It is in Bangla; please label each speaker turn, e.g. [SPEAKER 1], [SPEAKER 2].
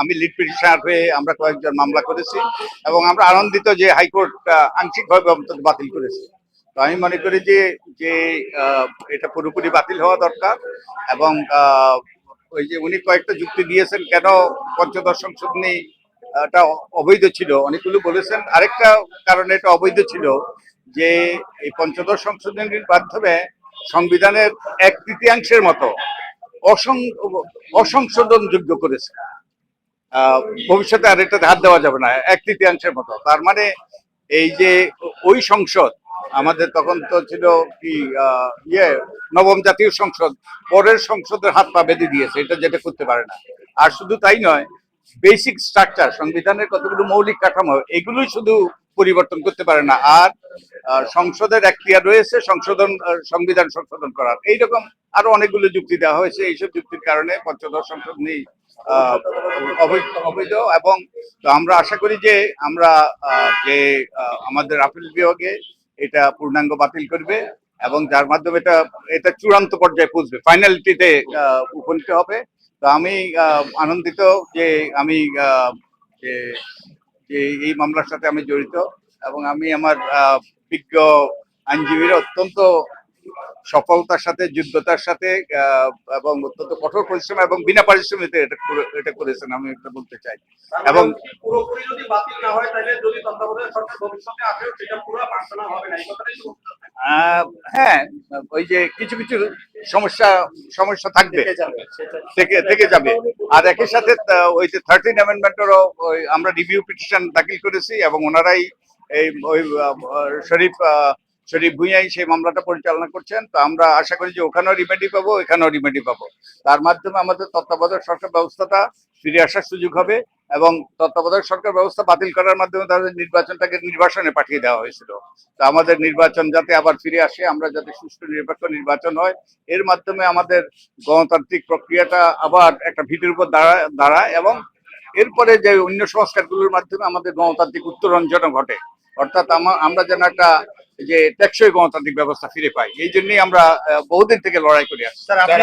[SPEAKER 1] আমি লিড পিটিশনার হয়ে আমরা কয়েকজন মামলা করেছি এবং আমরা আনন্দিত যে হাইকোর্ট আংশিকভাবে অন্তত বাতিল করেছে। তো আমি মনে করি যে যে এটা পুরোপুরি বাতিল হওয়া দরকার এবং ওই যে উনি কয়েকটা যুক্তি দিয়েছেন কেন পঞ্চদশ সংশোধনী এটা অবৈধ ছিল। অনেকগুলো বলেছেন। আরেকটা কারণে এটা অবৈধ ছিল যে, এই পঞ্চদশ সংশোধনীর মাধ্যমে সংবিধানের এক তৃতীয়াংশের মতো অসং, অসংশোধনযোগ্য করেছে। ভবিষ্যতে আর এটা হাত দেওয়া যাবে না, এক তৃতীয়াংশের মতো। তার মানে এই যে ওই সংসদ, আমাদের তখন তো ছিল কি ইয়ে নবম জাতীয় সংসদ, পরের সংসদের হাত পা বেঁধে দিয়েছে, এটা যেটা করতে পারে না। আর শুধু তাই নয় বেসিক স্ট্রাকচার সংবিধানের কতগুলো মৌলিক কাঠামো, এগুলোই শুধু পরিবর্তন করতে পারে না। আর সংসদের এখতিয়ার রয়েছে সংশোধন সংবিধান সংশোধন করার। এইরকম আরও অনেকগুলো যুক্তি দেওয়া হয়েছে এইসব যুক্তির কারণে পঞ্চদশ সংশোধনী আহ, অবৈধ এবং তো আমরা আশা করি যে আমরা যে আমাদের আপিল বিভাগে এটা পূর্ণাঙ্গ বাতিল করবে এবং যার মাধ্যমে এটা এটা চূড়ান্ত পর্যায়ে পৌঁছবে। ফাইনালিটিতে উপনীত হবে। তো আমি আনন্দিত যে আমি যে এই মামলার সাথে আমি জড়িত। এবং আমি আমার আহ, বিজ্ঞ আইনজীবীরা অত্যন্ত সফলতার সাথে যোগ্যতার সাথে আহ, এবং অত্যন্ত কঠোর পরিশ্রম এবং বিনা পারিশ্রমিকে এটা করে- এটা করেছেন আমি এটা বলতে চাই। এবং
[SPEAKER 2] এবং পুরোপুরি যদি বাতিল না হয় তাহলে যদি তত্ত্বাবধায়ক সরকার ভবিষ্যতে আসে সেটা পুরো পার্সোনাল হবে না। এই কথাটাই তো বলতে চাচ্ছেন।
[SPEAKER 1] আহ, হ্যাঁ ওই যে কিছু কিছু সমস্যা সমস্যা থাকবে। থেকে থেকে যাবে। আর একই সাথে ওই যে থার্টিন অ্যামেন্ডমেন্টেরও আমরা রিভিউ পিটিশন দাখিল করেছি এবং ওনারাই এই, ওই শরীফ শরীফ ভুঁইয়াই সেই মামলাটা পরিচালনা করছেন। তো আমরা আশা করি যে ওখানেও রিমেডি পাবো, এখানেও রিমেডি পাবো। তার মাধ্যমে আমাদের তত্ত্বাবধায়ক সরকার ব্যবস্থাটা ফিরে আসার সুযোগ হবে এবং তত্ত্বাবধায়ক সরকার ব্যবস্থা বাতিল করার মাধ্যমে তাদের নির্বাচনটাকে নির্বাসনে পাঠিয়ে দেওয়া হয়েছিল। তো আমাদের নির্বাচন যাতে আবার ফিরে আসে, আমরা যাতে সুষ্ঠু নিরপেক্ষ নির্বাচন হয়, এর মাধ্যমে আমাদের গণতান্ত্রিক প্রক্রিয়াটা আবার একটা ভিটের উপর দাঁড়ায় দাঁড়ায় এবং এরপরে যে অন্য সংস্কারগুলোর মাধ্যমে আমাদের গণতান্ত্রিক উত্তরণ ঘটে অর্থাৎ আমা- আমরা যেন একটা যে টেকসই গণতান্ত্রিক ব্যবস্থা ফিরে পাই এই জন্যই আমরা আহ, বহুদিন থেকে লড়াই করে আসছি।
[SPEAKER 2] স্যার, আপনি-